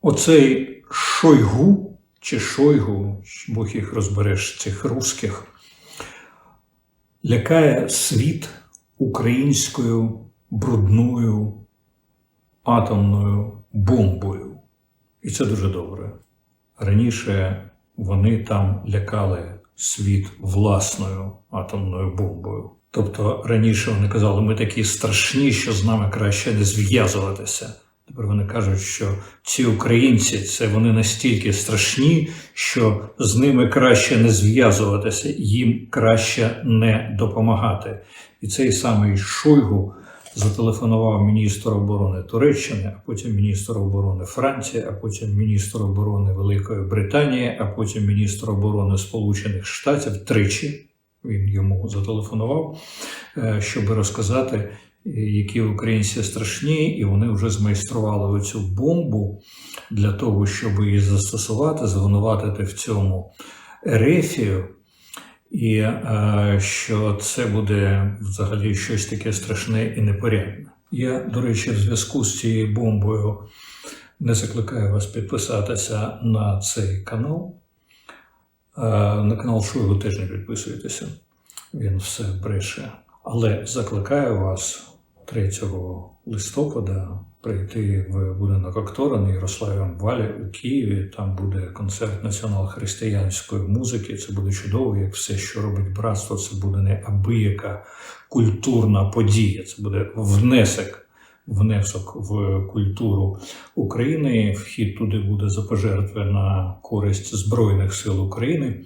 Оцей Шойгу чи Шойгу, Бог їх розбереш, цих русських, лякає світ українською брудною атомною бомбою. І це дуже добре. Раніше вони там лякали світ власною атомною бомбою. Тобто раніше вони казали, ми такі страшні, що з нами краще не зв'язуватися. Тепер вони кажуть, що ці українці це вони настільки страшні, що з ними краще не зв'язуватися, їм краще не допомагати. І цей самий Шойгу зателефонував міністру оборони Туреччини, а потім міністр оборони Франції, а потім міністр оборони Великої Британії, а потім міністр оборони Сполучених Штатів тричі. Він йому зателефонував, е, щоб розказати, які українці страшні, і вони вже змайстрували оцю бомбу для того, щоб її застосувати, звинуватити в цьому Ерефію. І е, що це буде взагалі щось таке страшне і непорядне. Я, до речі, в зв'язку з цією бомбою не закликаю вас підписатися на цей канал. Е, на канал Шойгу теж не підписуйтеся, він все бреше. Але закликаю вас 3 листопада прийти в будинок актора на Ярославі Валі у Києві. Там буде концерт націонал-християнської музики. Це буде чудово, як все, що робить братство. Це буде не абияка культурна подія. Це буде внесок. Внесок в культуру України. Вхід туди буде за пожертви на користь Збройних сил України.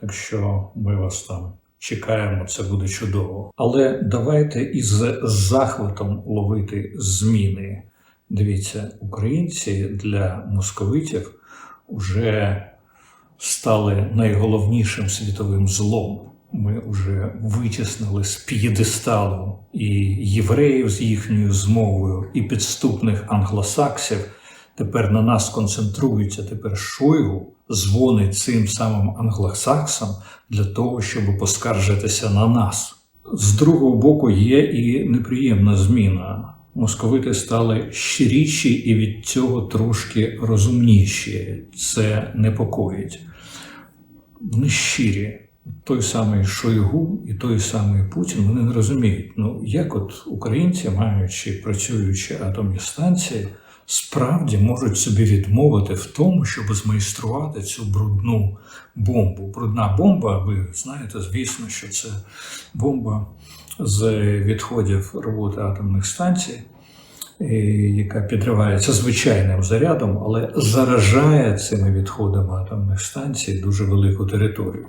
Так що ми вас там чекаємо, це буде чудово. Але давайте із захватом ловити зміни. Дивіться, українці для московитів вже стали найголовнішим світовим злом. Ми вже витіснили з п'єдесталу і євреїв з їхньою змовою, і підступних англосаксів. Тепер на нас концентрується тепер Шойгу, дзвонить цим самим англосаксам для того, щоб поскаржитися на нас. З другого боку, є і неприємна зміна. Московити стали щиріші і від цього трошки розумніші. Це непокоїть. Вони щирі. Той самий Шойгу і той самий Путін вони не розуміють, ну як от українці, маючи працюючі атомні станції, справді можуть собі відмовити в тому, щоб змайструвати цю брудну бомбу. Брудна бомба, ви знаєте, звісно, що це бомба з відходів роботи атомних станцій, е, яка підривається звичайним зарядом, але заражає цими відходами атомних станцій дуже велику територію.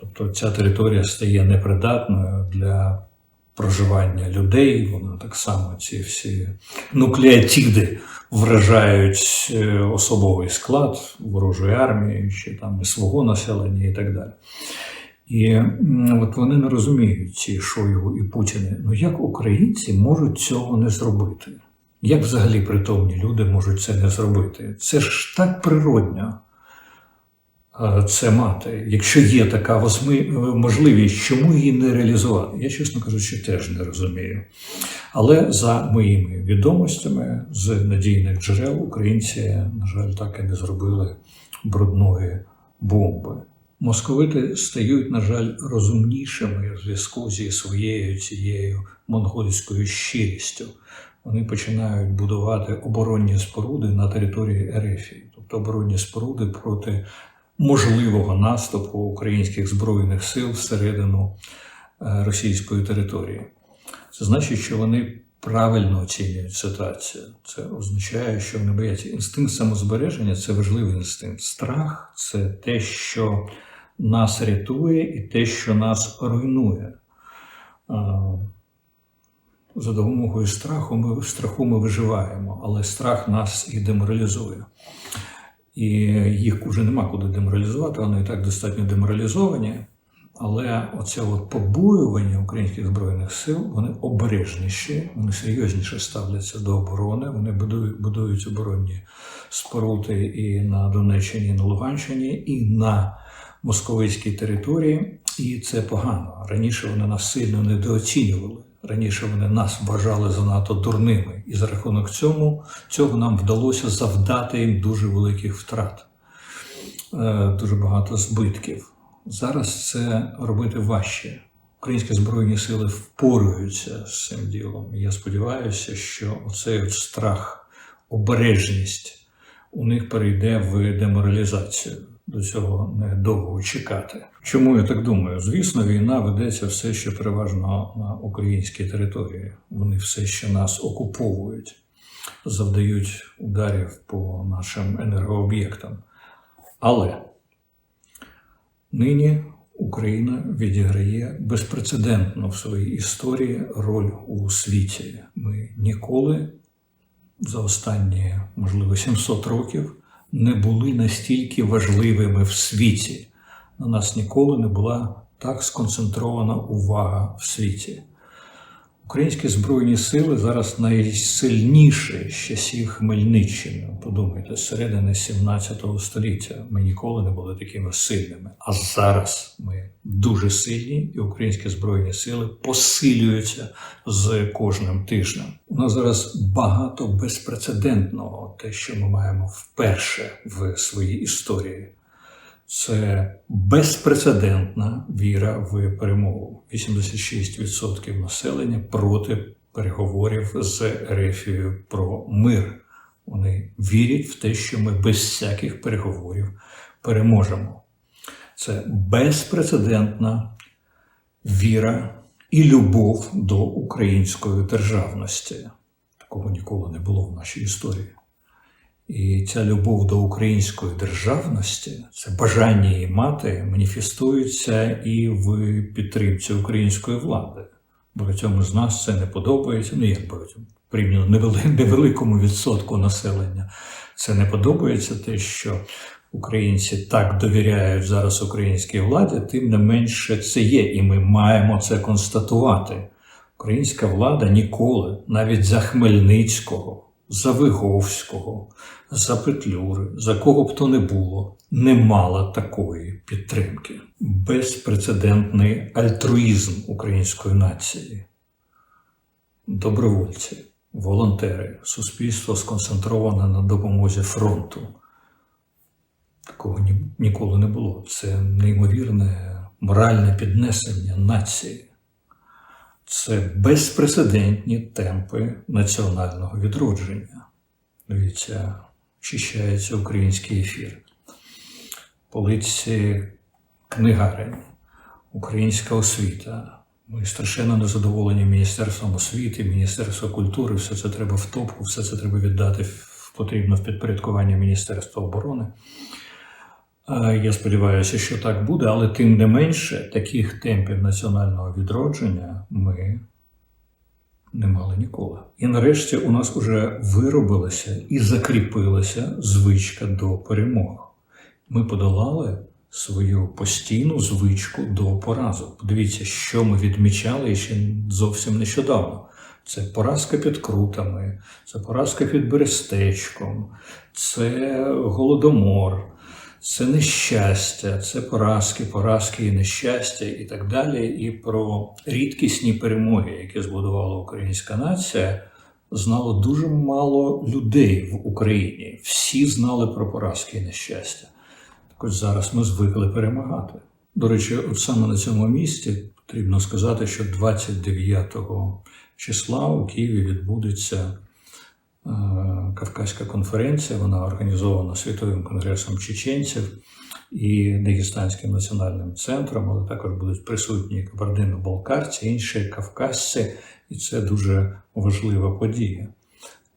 Тобто ця територія стає непридатною для проживання людей. Вона так само ці всі нуклеотиди вражають е, особовий склад ворожої армії, чи там свого населення і так далі. І от вони не розуміють ці Шойгу і Путіни. Ну як українці можуть цього не зробити? Як взагалі притомні люди можуть це не зробити? Це ж так природньо е, це мати. Якщо є така е, можливість, чому її не реалізувати? Я, чесно кажучи, теж не розумію. Але за моїми відомостями з надійних джерел українці, на жаль, так і не зробили брудної бомби. Московити стають, на жаль, розумнішими в зв'язку зі своєю цією монгольською щирістю. Вони починають будувати оборонні споруди на території Ерефії, тобто оборонні споруди проти можливого наступу українських збройних сил всередину е, російської території. Це значить, що вони правильно оцінюють ситуацію. Це означає, що вони бояться. Інстинкт самозбереження це важливий інстинкт. Страх це те, що нас рятує, і те, що нас руйнує. За допомогою страху ми, страху ми виживаємо, але страх нас і деморалізує. І їх вже нема куди деморалізувати, вони і так достатньо деморалізовані. Але оце от побоювання українських збройних сил вони обережніші, вони серйозніше ставляться до оборони. Вони будують, будують оборонні споруди і на Донеччині, і на Луганщині, і на московицькій території. І це погано. Раніше вони нас сильно недооцінювали. Раніше вони нас вважали занадто дурними, і за рахунок цьому, цього нам вдалося завдати їм дуже великих втрат, е, дуже багато збитків. Зараз це робити важче. Українські збройні сили впораються з цим ділом. Я сподіваюся, що оцей от страх, обережність у них перейде в деморалізацію. До цього не довго чекати. Чому я так думаю? Звісно, війна ведеться все ще переважно на українській території. Вони все ще нас окуповують, завдають ударів по нашим енергооб'єктам. Але нині Україна відіграє безпрецедентну в своїй історії роль у світі. Ми ніколи за останні, можливо, 700 років не були настільки важливими в світі. На нас ніколи не була так сконцентрована увага в світі. Українські збройні сили зараз найсильніші з часів Хмельниччини. Подумайте, з середини 17 століття ми ніколи не були такими сильними. А зараз ми дуже сильні, і українські збройні сили посилюються з кожним тижнем. У нас зараз багато безпрецедентного, те, що ми маємо вперше в своїй історії. Це безпрецедентна віра в перемогу. 86% населення проти переговорів з Ерефією про мир. Вони вірять в те, що ми без всяких переговорів переможемо. Це безпрецедентна віра і любов до української державності. Такого ніколи не було в нашій історії. І ця любов до української державності, це бажання її мати, маніфестується і в підтримці української влади. Багатьом з нас це не подобається. Ну як багатьом порівняно невеликому відсотку населення. Це не подобається те, що українці так довіряють зараз українській владі, тим не менше це є, і ми маємо це констатувати. Українська влада ніколи, навіть за Хмельницького за Виговського, за Петлюри, за кого б то не було, не мала такої підтримки. Безпрецедентний альтруїзм української нації. Добровольці, волонтери, суспільство сконцентроване на допомозі фронту. Такого ні, ніколи не було. Це неймовірне моральне піднесення нації це безпрецедентні темпи національного відродження. Дивіться, очищається український ефір. Полиці книгарень, українська освіта. Ми страшенно незадоволені Міністерством освіти, Міністерством культури, все це треба в топку, все це треба віддати потрібно в підпорядкування Міністерства оборони. Я сподіваюся, що так буде, але тим не менше таких темпів національного відродження ми не мали ніколи. І нарешті у нас вже виробилася і закріпилася звичка до перемог. Ми подолали свою постійну звичку до поразок. Подивіться, що ми відмічали ще зовсім нещодавно. Це поразка під крутами, це поразка під Берестечком, це голодомор це нещастя, це поразки, поразки і нещастя, і так далі. І про рідкісні перемоги, які збудувала українська нація, знало дуже мало людей в Україні. Всі знали про поразки і нещастя. Так ось зараз ми звикли перемагати. До речі, от саме на цьому місці потрібно сказати, що 29 числа у Києві відбудеться Кавказька конференція, вона організована Світовим конгресом чеченців і Дагестанським національним центром, але також будуть присутні кабардино-балкарці, інші кавказці, і це дуже важлива подія.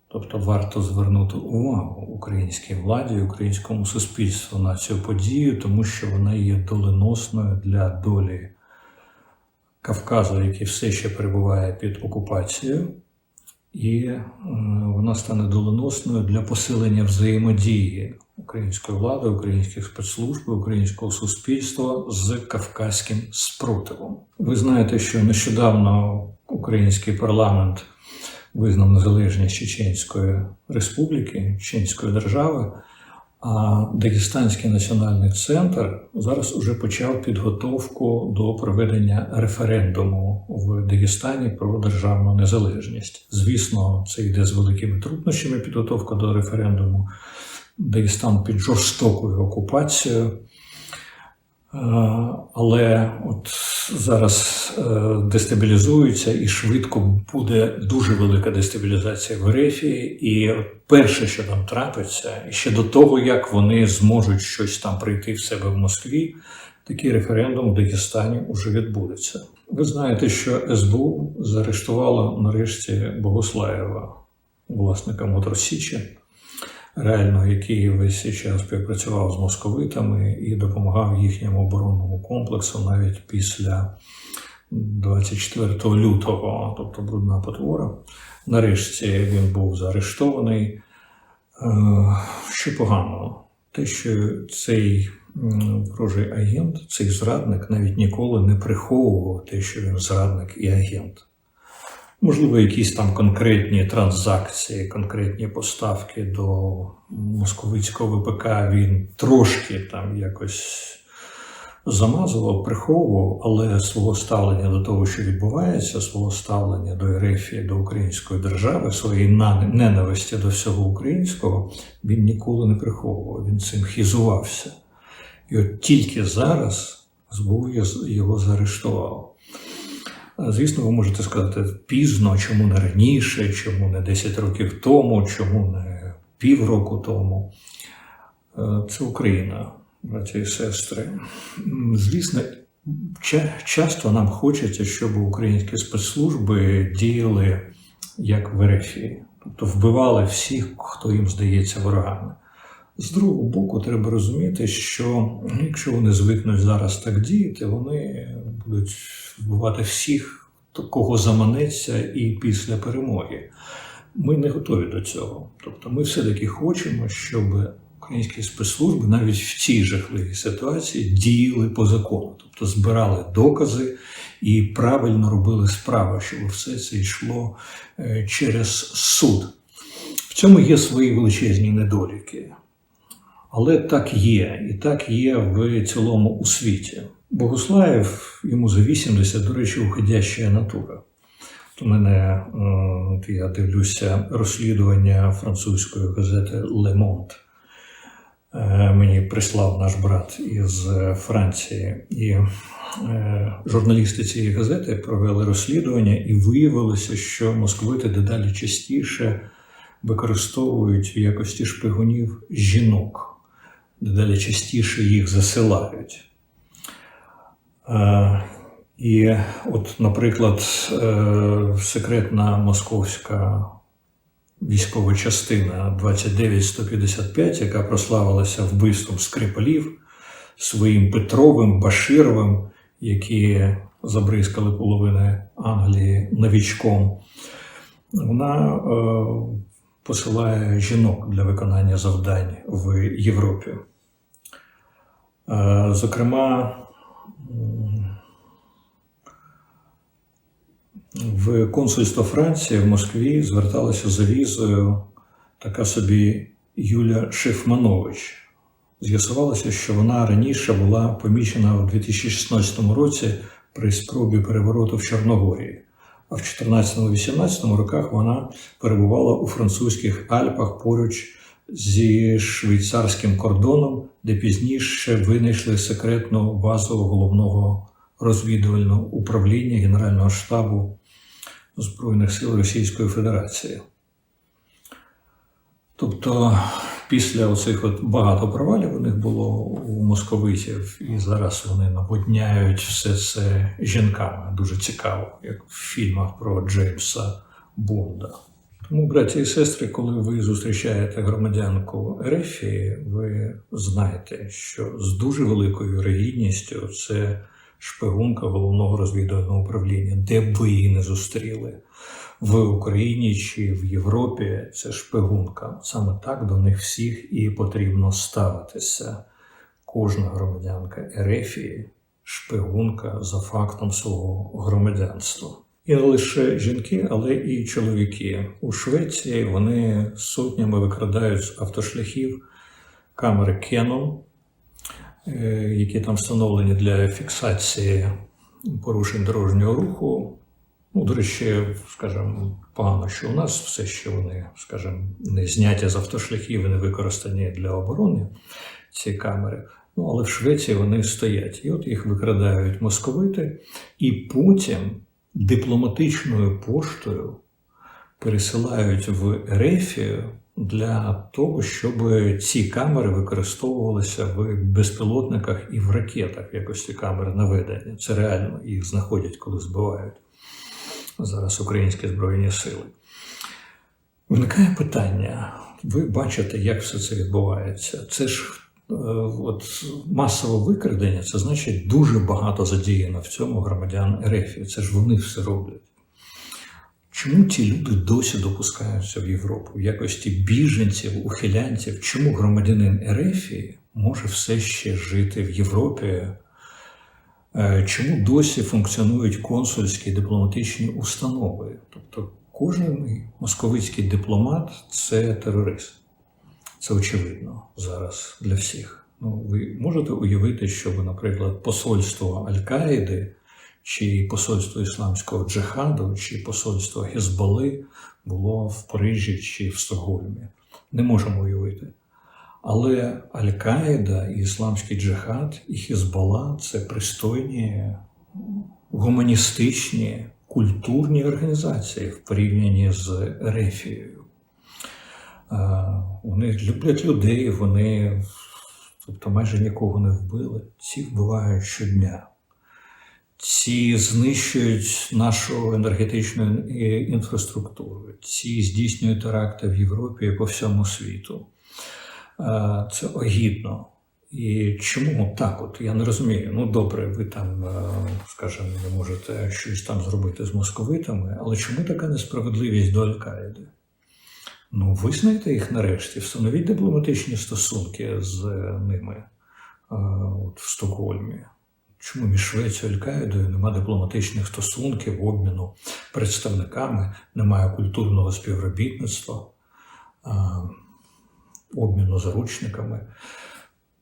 Тобто варто звернути увагу українській владі, українському суспільству на цю подію, тому що вона є доленосною для долі Кавказу, який все ще перебуває під окупацією і е, вона стане доленосною для посилення взаємодії української влади, українських спецслужб, українського суспільства з кавказьким спротивом. Ви знаєте, що нещодавно український парламент визнав незалежність Чеченської республіки, Чеченської держави. А Дагестанський національний центр зараз уже почав підготовку до проведення референдуму в Дагестані про державну незалежність. Звісно, це йде з великими труднощами підготовка до референдуму. Дагестан під жорстокою окупацією. Е, Але от зараз е, дестабілізується і швидко буде дуже велика дестабілізація в Ерефії. І перше, що там трапиться, і ще до того, як вони зможуть щось там прийти в себе в Москві, такий референдум в Дагестані вже відбудеться. Ви знаєте, що СБУ заарештувало нарешті Богослаєва, власника Моторсічі реально, який весь час співпрацював з московитами і допомагав їхньому оборонному комплексу навіть після 24 лютого, тобто брудна потвора. Нарешті він був заарештований. Е, Що погано, те, що цей ворожий агент, цей зрадник навіть ніколи не приховував те, що він зрадник і агент. Можливо, якісь там конкретні транзакції, конкретні поставки до московицького ВПК він трошки там якось замазував, приховував, але свого ставлення до того, що відбувається, свого ставлення до РФ, до української держави, своєї ненависті до всього українського, він ніколи не приховував, він цим хізувався. І от тільки зараз СБУ його заарештував. Звісно, ви можете сказати пізно, чому не раніше, чому не 10 років тому, чому не півроку тому. Е, Це Україна, браті і сестри. Звісно, часто нам хочеться, щоб українські спецслужби діяли як в Ерефії, тобто вбивали всіх, хто їм здається ворогами. З другого боку, треба розуміти, що якщо вони звикнуть зараз так діяти, вони будуть вбивати всіх, кого заманеться, і після перемоги. Ми не готові до цього. Тобто, ми все-таки хочемо, щоб українські спецслужби навіть в цій жахливій ситуації діяли по закону, тобто збирали докази і правильно робили справи, щоб все це йшло е, через суд. В цьому є свої величезні недоліки. Але так є, і так є в цілому у світі. Богуслаєв йому за 80, до речі, уходяща натура. У мене е, я дивлюся розслідування французької газети Le Monde. Е, Мені прислав наш брат із Франції, і е, журналісти цієї газети провели розслідування, і виявилося, що московити дедалі частіше використовують в якості шпигунів жінок дедалі частіше їх засилають. Е, І от, наприклад, е, секретна московська військова частина 29155, яка прославилася вбивством Скрипалів своїм Петровим, Башировим, які забризкали половини Англії новічком, вона е, посилає жінок для виконання завдань в Європі. Е, Зокрема, в консульство Франції в Москві зверталася за візою така собі Юля Шифманович. З'ясувалося, що вона раніше була помічена в 2016 році при спробі перевороту в Чорногорії. А в 14-18 роках вона перебувала у французьких Альпах поруч зі швейцарським кордоном, де пізніше винайшли секретну базу головного розвідувального управління Генерального штабу Збройних сил Російської Федерації. Тобто, після оцих от багато провалів у них було у московитів, і зараз вони наводняють все це жінками. Дуже цікаво, як в фільмах про Джеймса Бонда. Тому, браті і сестри, коли ви зустрічаєте громадянку Ерефії, ви знаєте, що з дуже великою вірогідністю це шпигунка головного розвідувального управління, де б ви її не зустріли в Україні чи в Європі. Це шпигунка. Саме так до них всіх і потрібно ставитися. Кожна громадянка Ерефії шпигунка за фактом свого громадянства. І не лише жінки, але і чоловіки. У Швеції вони сотнями викрадають з автошляхів камери Canon, е, які там встановлені для фіксації порушень дорожнього руху. Ну, до речі, скажімо, погано, що у нас все ще вони, скажімо, не зняті з автошляхів і не використані для оборони ці камери. Ну, але в Швеції вони стоять. І от їх викрадають московити, і потім дипломатичною поштою пересилають в Ерефію для того, щоб ці камери використовувалися в безпілотниках і в ракетах в якості камер наведення. Це реально їх знаходять, коли збивають зараз українські збройні сили. Виникає питання: ви бачите, як все це відбувається. Це ж е, от масове викрадення, це значить дуже багато задіяно в цьому громадян РФ. Це ж вони все роблять. Чому ті люди досі допускаються в Європу в якості біженців, ухилянців? Чому громадянин РФ може все ще жити в Європі? Е, Чому досі функціонують консульські дипломатичні установи? Тобто кожен московицький дипломат це терорист. Це очевидно зараз для всіх. Ну, ви можете уявити, щоб, наприклад, посольство Аль-Каїди, чи посольство Ісламського джихаду, чи посольство Гезболи було в Парижі чи в Стокгольмі. Не можемо уявити. Але Аль-Каїда, і Ісламський джихад, і Хізбалла це пристойні, гуманістичні, культурні організації в порівнянні з Рефією. Вони люблять людей, вони тобто майже нікого не вбили. Ці вбивають щодня. Ці знищують нашу енергетичну інфраструктуру, ці здійснюють теракти в Європі і по всьому світу. Це огідно. І чому так? От я не розумію. Ну добре, ви там, скажімо, не можете щось там зробити з московитами, але чому така несправедливість до Аль-Каїди? Ну, визнайте їх нарешті, встановіть дипломатичні стосунки з ними от, в Стокгольмі. Чому між Швецією Аль-Каїдою немає дипломатичних стосунків, обміну представниками, немає культурного співробітництва, обміну заручниками?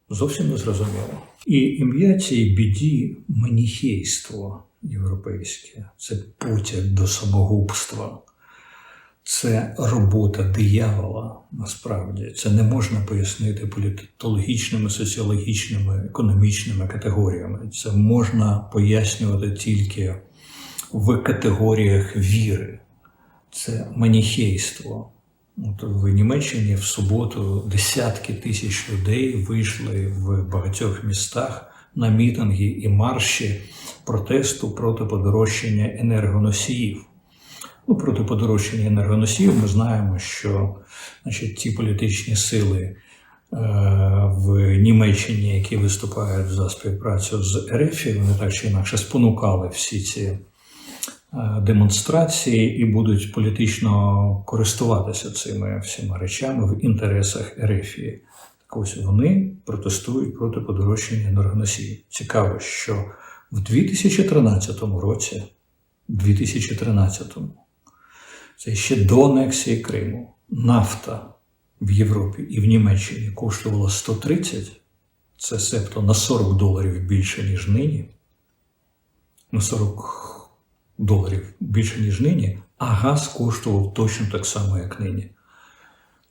Зовсім не зрозуміло. І ім'я цієї біді маніхейство європейське, це потяг до самогубства. Це робота диявола насправді. Це не можна пояснити політологічними, соціологічними, економічними категоріями. Це можна пояснювати тільки в категоріях віри. Це маніхейство. От в Німеччині в суботу десятки тисяч людей вийшли в багатьох містах на мітинги і марші протесту проти подорожчання енергоносіїв. Ну, проти подорожчання енергоносіїв ми знаємо, що значить, ті політичні сили е, в Німеччині, які виступають за співпрацю з РФ, вони так чи інакше спонукали всі ці демонстрації і будуть політично користуватися цими всіма речами в інтересах РФ. Так ось вони протестують проти подорожчання енергоносіїв. Цікаво, що в 2013 році, 2013 це ще до анексії Криму. Нафта в Європі і в Німеччині коштувала 130, це себто на 40 доларів більше, ніж нині. На 40 доларів більше, ніж нині, а газ коштував точно так само, як нині.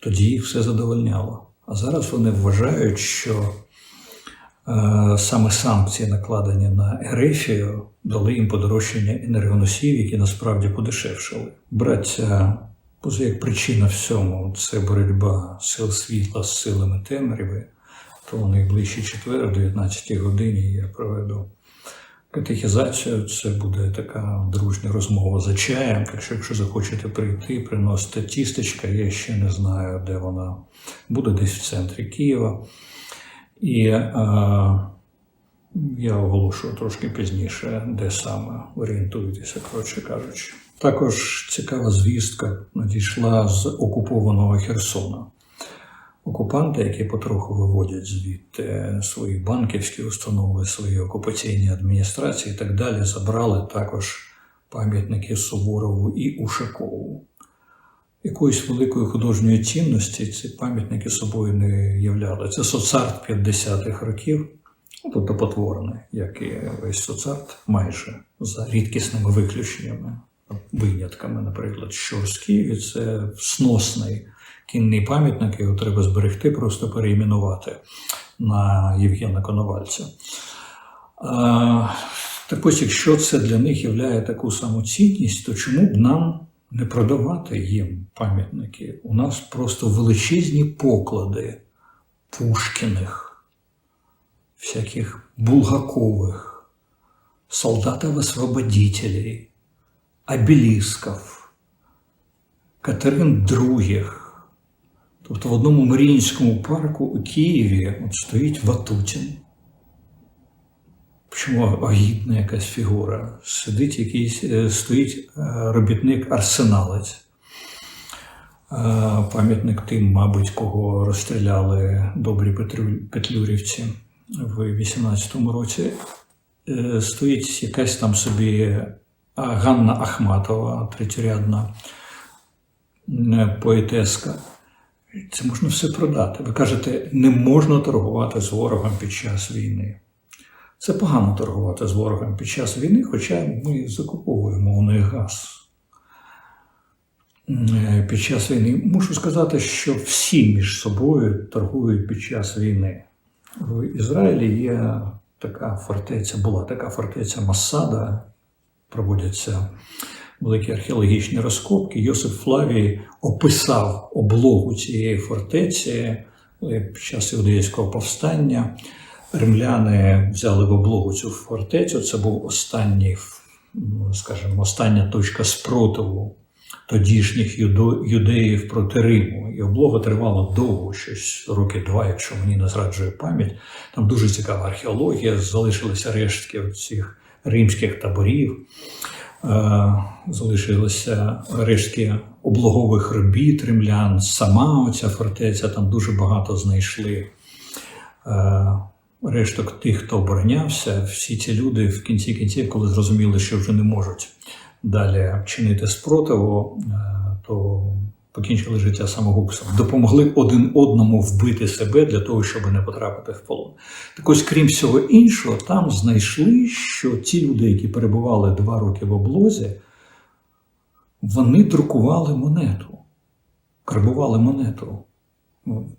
Тоді їх все задовольняло. А зараз вони вважають, що Е, саме санкції, накладені на Ерефію, дали їм подорожчання енергоносіїв, які насправді подешевшали. Браття, поза як причина всьому це боротьба сил світла з силами темряви, то найближчий четвер, о 19 годині, я проведу катехізацію. Це буде така дружня розмова за чаєм. Так що, якщо захочете прийти, приносите тістечка, я ще не знаю, де вона буде десь в центрі Києва. І е, я оголошую трошки пізніше, де саме орієнтуєтеся, коротше кажучи. Також цікава звістка надійшла з окупованого Херсона. Окупанти, які потроху виводять звідти свої банківські установи, свої окупаційні адміністрації і так далі, забрали також пам'ятники Суворову і Ушакову. якоїсь великої художньої цінності ці пам'ятники собою не являли. Це соцарт 50-х років, ну, тобто потворений, як і весь соцарт, майже за рідкісними виключеннями, винятками, наприклад, Щорський, це сносний кінний пам'ятник, його треба зберегти, просто переіменувати на Євгена Коновальця. Так ось, якщо це для них являє таку саму цінність, то чому б нам не продавати їм пам'ятники? У нас просто величезні поклади Пушкіних, всяких Булгакових, солдатов-освободителей, обелісків, Катерин Других. Тобто в одному Маріїнському парку у Києві от стоїть Ватутін. Чому агітна якась фігура? Сидить якийсь, е, стоїть е, робітник арсеналець. Е, Пам'ятник тим, мабуть, кого розстріляли добрі петлюрівці в 18-му році. Стоїть якась там собі Ганна Ахматова, третьорядна поетеска. Це можна все продати. Ви кажете, не можна торгувати з ворогом під час війни. Це погано торгувати з ворогом під час війни, хоча ми закуповуємо у них газ. Е, Під час війни мушу сказати, що всі між собою торгують під час війни. В Ізраїлі є така фортеця, була така фортеця Масада, проводяться великі археологічні розкопки. Йосип Флавій описав облогу цієї фортеці коли під час іудеївського повстання. Римляни взяли в облогу цю фортецю. Це був останній, ну, скажімо, остання точка спротиву тодішніх юдеїв проти Риму. І облога тривала довго, щось роки два, якщо мені не зраджує пам'ять. Там дуже цікава археологія, залишилися рештки цих римських таборів. Е, Залишилися рештки облогових робіт римлян, сама оця фортеця, там дуже багато знайшли е, решток тих, хто оборонявся. Всі ці люди в кінці кінців, коли зрозуміли, що вже не можуть далі чинити спротиву, е, то покінчили життя самогубством. Допомогли один одному вбити себе для того, щоб не потрапити в полон. Так ось, крім всього іншого, там знайшли, що ті люди, які перебували два роки в облозі, вони друкували монету, карбували монету.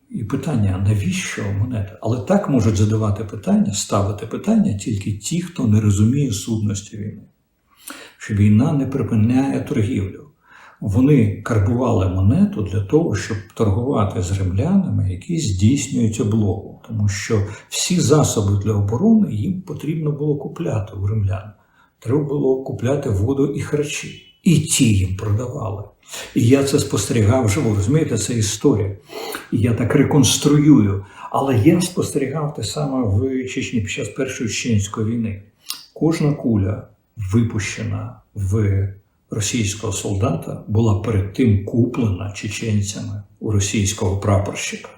І питання, навіщо монета? Але так можуть задавати питання, ставити питання тільки ті, хто не розуміє сутності війни. Що війна не припиняє торгівлю. Вони карбували монету для того, щоб торгувати з римлянами, які здійснюють облогу. Тому що всі засоби для оборони їм потрібно було купляти у римлян. Треба було купляти воду і харчі. І ті їм продавали. І я це спостерігав живо. Розумієте, це історія. І я так реконструюю. Але я спостерігав те саме в Чечні під час Першої чеченської війни. Кожна куля, випущена в російського солдата, була перед тим куплена чеченцями у російського прапорщика.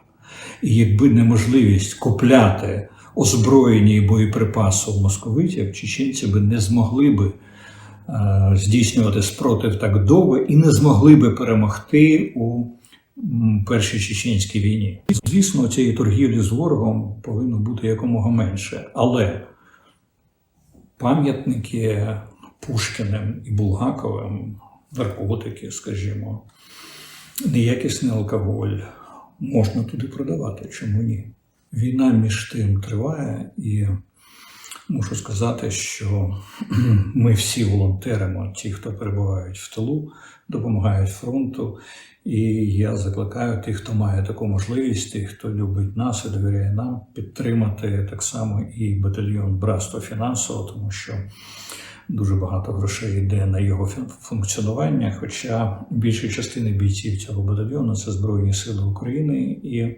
І якби неможливість купляти озброєні і боєприпаси у московитів, чеченці би не змогли би е, здійснювати спротив так довго і не змогли би перемогти у Першій чеченській війні. Звісно, цієї торгівлі з ворогом повинно бути якомога менше. Але пам'ятники Пушкіним і Булгаковим, наркотики, скажімо, неякісний алкоголь можна туди продавати. Чому ні? Війна між тим триває, і мушу сказати, що ми всі волонтеримо, ті, хто перебувають в тилу, допомагають фронту. І я закликаю тих, хто має таку можливість, тих, хто любить нас і довіряє нам, підтримати так само і батальйон братство фінансово, тому що дуже багато грошей йде на його фун- функціонування. Хоча більша частина бійців цього батальйону це Збройні Сили України і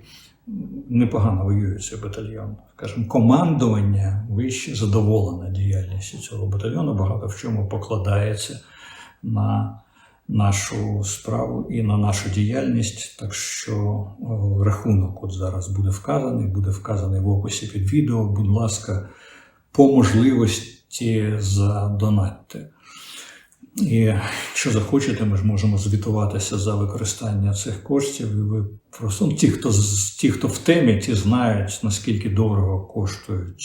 непогано воює цей батальйон. Скажімо, командування вище задоволене діяльністю цього батальйону, багато в чому покладається на нашу справу і на нашу діяльність. Так що о, рахунок от зараз буде вказаний, буде вказаний в описі під відео. Будь ласка, по можливості задонатьте. І якщо захочете, ми ж можемо звітуватися за використання цих коштів. І ви просто ну, ті, хто ті, хто в темі, ті знають, наскільки дорого коштують,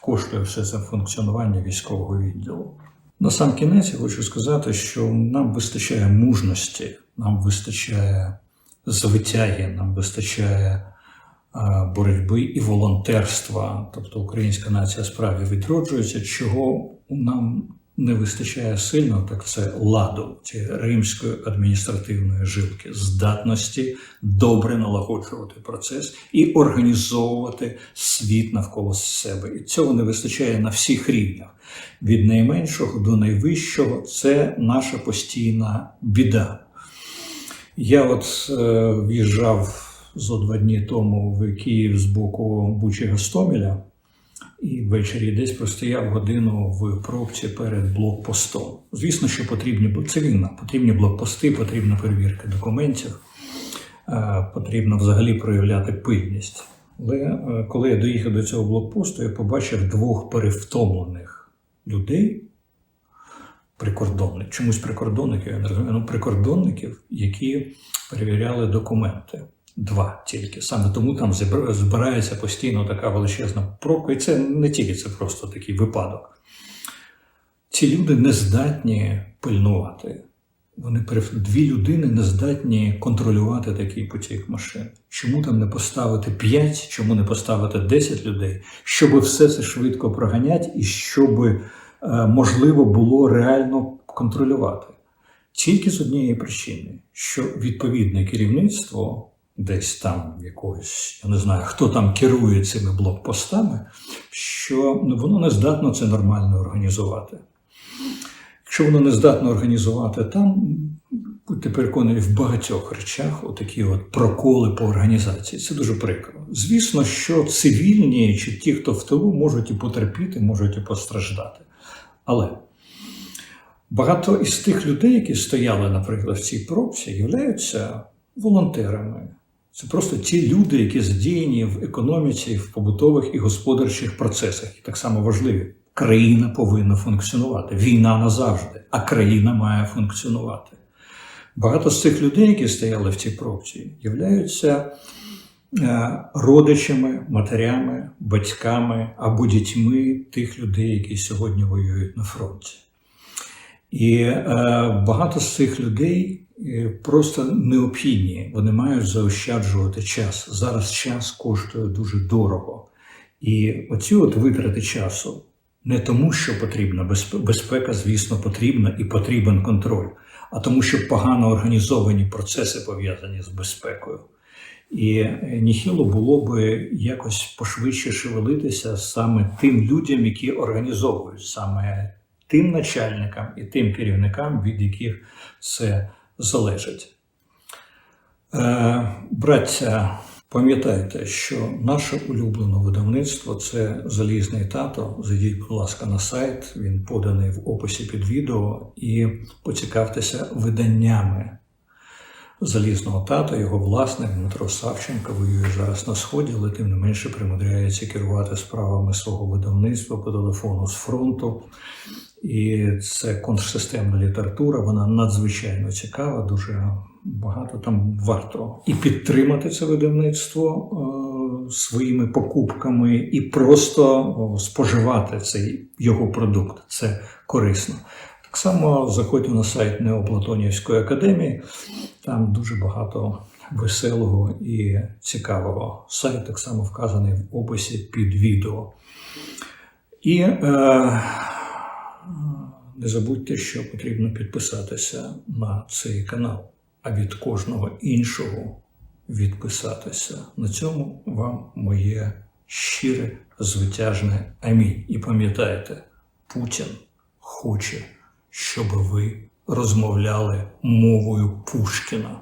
коштує все це функціонування військового відділу. На сам кінець я хочу сказати, що нам вистачає мужності, нам вистачає звитяги, нам вистачає боротьби і волонтерства. Тобто українська нація справді відроджується. Чого нам не вистачає сильно, так це ладу цієї римської адміністративної жилки, здатності добре налагоджувати процес і організовувати світ навколо себе. І цього не вистачає на всіх рівнях. Від найменшого до найвищого це наша постійна біда. Я от е, в'їжджав зо два дні тому в Київ з боку Бучі Гостомеля і ввечері десь простояв годину в пробці перед блокпостом. Звісно, що потрібні це війна, потрібні блокпости, потрібна перевірка документів, е, потрібно взагалі проявляти пильність. Але е, коли я доїхав до цього блокпосту, я побачив двох перевтомлених людей, прикордонників, чомусь прикордонників, я не розумію, ну, прикордонників, які перевіряли документи. Два тільки. Саме тому там збирається постійно така величезна пробка. І це не тільки це просто такий випадок. Ці люди не здатні пильнувати. Вони дві людини не здатні контролювати такий потік машин. Чому там не поставити 5, чому не поставити 10 людей, щоб все це швидко проганяти і щоб е, можливо було реально контролювати? Тільки з однієї причини, що відповідне керівництво десь там якогось, я не знаю, хто там керує цими блокпостами, що ну, воно не здатно це нормально організувати. Якщо воно не здатно організувати там, будьте переконані, в багатьох речах отакі от проколи по організації. Це дуже прикро. Звісно, що цивільні чи ті, хто в тилу, можуть і потерпіти, можуть і постраждати. Але багато із тих людей, які стояли, наприклад, в цій пробці, являються волонтерами. Це просто ті люди, які задіяні в економіці, в побутових і господарчих процесах, і так само важливі. Країна повинна функціонувати. Війна назавжди, а країна має функціонувати. Багато з цих людей, які стояли в цій пробці, являються е, родичами, матерями, батьками або дітьми тих людей, які сьогодні воюють на фронті. І е, багато з цих людей просто необхідні. Вони мають заощаджувати час. Зараз час коштує дуже дорого. І оці от витрати часу не тому, що потрібна безпека, безпека, звісно, потрібна і потрібен контроль, а тому, що погано організовані процеси пов'язані з безпекою. І е, ніхіло було би якось пошвидше шевелитися саме тим людям, які організовують, саме тим начальникам і тим керівникам, від яких це залежить. Е, браття, пам'ятайте, що наше улюблене видавництво це Залізний тато. Зайдіть, будь ласка, на сайт, він поданий в описі під відео, і поцікавтеся виданнями залізного тата, його власник Дмитро Савченко воює зараз на сході, але тим не менше примудряється керувати справами свого видавництва по телефону з фронту. І це контрсистемна література, вона надзвичайно цікава, дуже багато там варто і підтримати це видавництво е, своїми покупками, і просто споживати цей його продукт. Це корисно. Так само заходьте на сайт Неоплатонівської академії, там дуже багато веселого і цікавого. Сайт так само вказаний в описі під відео. І е, не забудьте, що потрібно підписатися на цей канал, а від кожного іншого відписатися. На цьому вам моє щире звитяжне амінь. І пам'ятайте, Путін хоче, щоб ви розмовляли мовою Пушкіна.